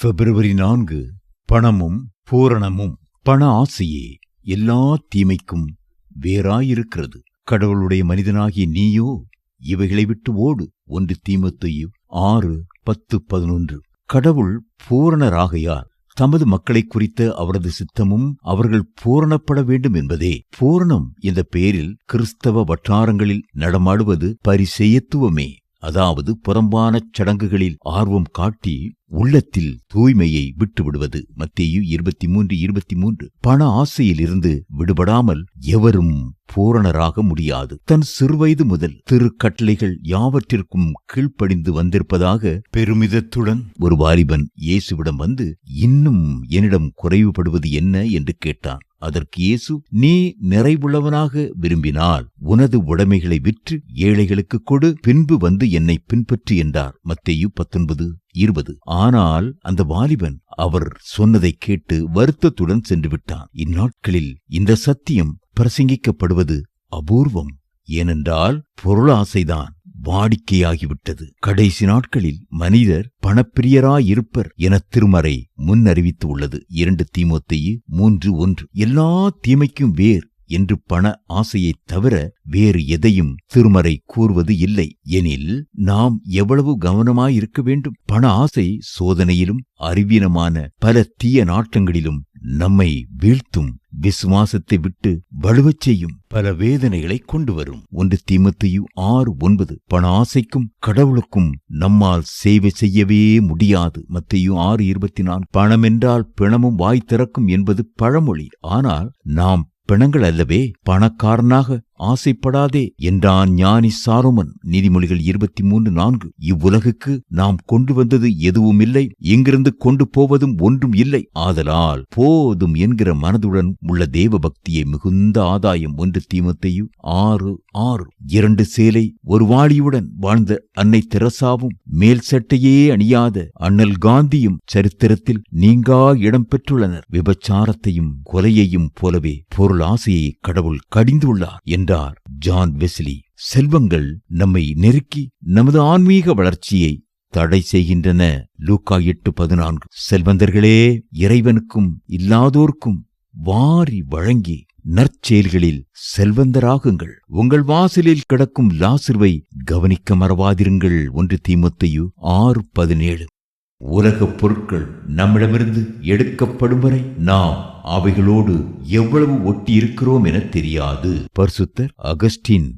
பிப்ரவரி நான்கு பணமும் பூரணமும் பண ஆசையே எல்லா தீமைக்கும் வேறாயிருக்கிறது. கடவுளுடைய மனிதனாகிய நீயோ இவைகளை விட்டு ஓடு. ஒன்று தீமத்தையும் ஆறு பத்து பதினொன்று. கடவுள் பூரணராகையார். தமது மக்களை குறித்த அவரது சித்தமும் அவர்கள் பூரணப்பட வேண்டும் என்பதே. பூரணம் என்ற பெயரில் கிறிஸ்தவ வட்டாரங்களில் நடமாடுவது பரிசெயத்துவமே. அதாவது புறம்பான சடங்குகளில் ஆர்வம் காட்டி உள்ளத்தில் தூய்மையை விட்டுவிடுவது. மத்தியு இருபத்தி மூன்று இருபத்தி மூன்று பண ஆசையிலிருந்து விடுபடாமல் எவரும் பூரணராக முடியாது. தன் சிறுவயது முதல் திரு கட்டளைகள் யாவற்றிற்கும் கீழ்ப்படிந்து வந்திருப்பதாக பெருமிதத்துடன் ஒரு வாலிபன் இயேசுவிடம் வந்து இன்னும் என்னிடம் குறைவுபடுவது என்ன? என்று கேட்டான். அதற்கு இயேசு நீ நிறைவுள்ளவனாக விரும்பினால் உனது உடைமைகளை விற்று ஏழைகளுக்கு கொடு பின்பு வந்து என்னை பின்பற்று என்றார். மத்தேயு பத்தொன்பது இருபது. ஆனால் அந்த வாலிபன் அவர் சொன்னதை கேட்டு வருத்தத்துடன் சென்று விட்டான். இந்நாட்களில் இந்த சத்தியம் பிரசங்கிக்கப்படுவது அபூர்வம். ஏனென்றால் பொருளாசைதான். வாடிக்கையாகிவிட்டது. கடைசி நாட்களில் மனிதர் பணப்பிரியராயிருப்பர் என திருமறை முன்னறிவித்து உள்ளது இரண்டு தீமோத்தேயு மூன்று ஒன்று. எல்லா தீமைக்கும் வேர் என்று பண ஆசையைத் தவிர வேறு எதையும் திருமறை கூறுவது இல்லை. எனில் நாம் எவ்வளவு கவனமாயிருக்க வேண்டும்? பண ஆசை சோதனையிலும் அறிவீனமான பல தீய நாட்டங்களிலும் நம்மை வீழ்த்தும் விசுவாசத்தை விட்டு வலுவச் செய்யும் பல வேதனைகளை கொண்டு வரும் ஒன்று தீமத்தையு ஆறு ஒன்பது. பண ஆசைக்கும் கடவுளுக்கும் நம்மால் சேவை செய்யவே முடியாது. மத்தையு ஆறு இருபத்தி நான்கு. பணம் என்றால் பிணமும் வாய் திறக்கும் என்பது பழமொழி. ஆனால் நாம் பிணங்கள் அல்லவே பணக்காரனாக ஆசைப்படாதே என்றான் ஞானி சாருமன். நீதிமொழிகள் இருபத்தி மூன்று நான்கு. இவ்வுலகுக்கு நாம் கொண்டு வந்தது எதுவும் இல்லை. இங்கிருந்து கொண்டு போவதும் ஒன்றும் இல்லை. ஆதலால் போதும் என்கிற மனதுடன் உள்ள தேவ பக்தியை மிகுந்த ஆதாயம் ஒன்று தீமத்தையும் ஆறு ஆறு இரண்டு சேலை ஒரு வாளியுடன் வாழ்ந்த அன்னை தெரசாவும் மேல் சட்டையே அணியாத அண்ணல் காந்தியும் சரித்திரத்தில் நீங்கா இடம் பெற்றுள்ளனர். விபச்சாரத்தையும் கொலையையும் போலவே பொருள் ஆசையை கடவுள் கடிந்துள்ளார் என்றார் ஜான் வெஸ்லி. செல்வங்கள் நம்மை நெருக்கி நமது ஆன்மீக வளர்ச்சியை தடை செய்கின்றன. லூக்கா எட்டு பதினான்கு. செல்வந்தர்களே இறைவனுக்கும் இல்லாதோர்க்கும் வாரி வழங்கி நற்செயல்களில் செல்வந்தராகுங்கள். உங்கள் வாசலில் கிடக்கும் லாசிர்வை கவனிக்க மறவாதிருங்கள். ஒன்று தீமத்தையு ஆறு பதினேழு. உலகப் பொருட்கள் நம்மிடமிருந்து எடுக்கப்படும் வரை நாம் அவைகளோடு எவ்வளவு ஒட்டியிருக்கிறோம் என தெரியாது. பர்சுத்தர் அகஸ்டின்